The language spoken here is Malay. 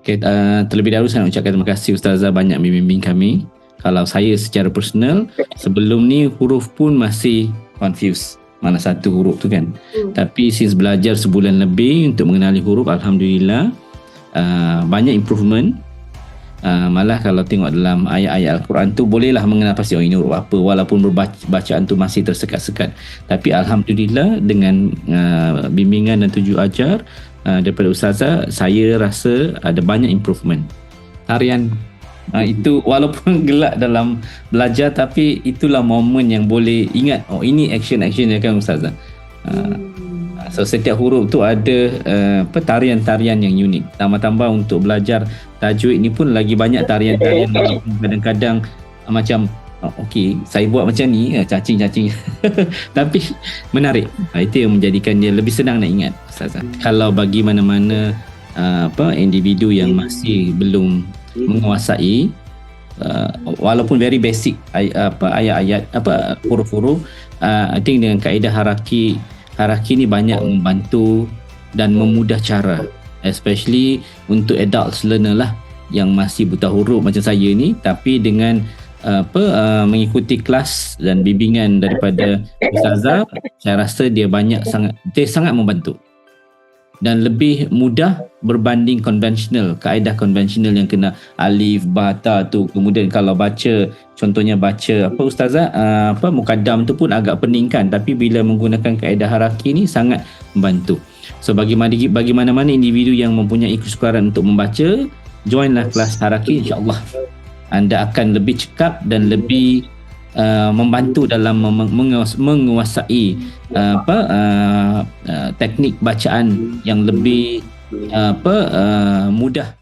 Okay, uh, terlebih dahulu saya nak ucapkan terima kasih Ustazah banyak membimbing kami. Kalau saya secara personal, sebelum ni huruf pun masih confused. Mana satu huruf tu kan. Hmm. Tapi since belajar sebulan lebih untuk mengenali huruf, Alhamdulillah, uh, banyak improvement. Uh, malah kalau tengok dalam ayat-ayat Al-Quran tu bolehlah mengenal pasti oh ini huruf apa walaupun bacaan tu masih tersekat-sekat. Tapi Alhamdulillah dengan uh, bimbingan dan tujuh ajar uh, daripada Ustazah saya rasa ada banyak improvement. Tarian uh, itu walaupun gelak dalam belajar tapi itulah momen yang boleh ingat oh ini action-action ya kan Ustazah? Uh, So setiap huruf tu ada uh, tarian-tarian yang unik. Tambah-tambah untuk belajar tajwid ni pun lagi banyak tarian-tarian kadang-kadang uh, macam oh, okey saya buat macam ni uh, cacing-cacing. Tapi menarik. Uh, itu yang menjadikan dia lebih senang nak ingat Ustazah. Kalau bagi mana-mana uh, apa individu yang masih belum menguasai uh, walaupun very basic ay, apa ayat-ayat apa huruf-huruf uh, I think dengan kaedah haraki Haraki ni banyak membantu dan memudah cara. Especially untuk adults learner lah yang masih buta huruf macam saya ni tapi dengan apa uh, mengikuti kelas dan bimbingan daripada ustazah saya rasa dia banyak sangat dia sangat membantu dan lebih mudah berbanding konvensional kaedah konvensional yang kena alif bata tu. Kemudian kalau baca contohnya baca apa ustazah? Uh, apa mukaddam tu pun agak peningkan tapi bila menggunakan kaedah haraki ni sangat membantu. So bagi bagi mana-mana individu yang mempunyai kesukaran untuk membaca joinlah kelas haraki insyaallah. Anda akan lebih cekap dan lebih Uh, membantu dalam menguas, menguasai uh, apa uh, uh, teknik bacaan yang lebih uh, apa uh, mudah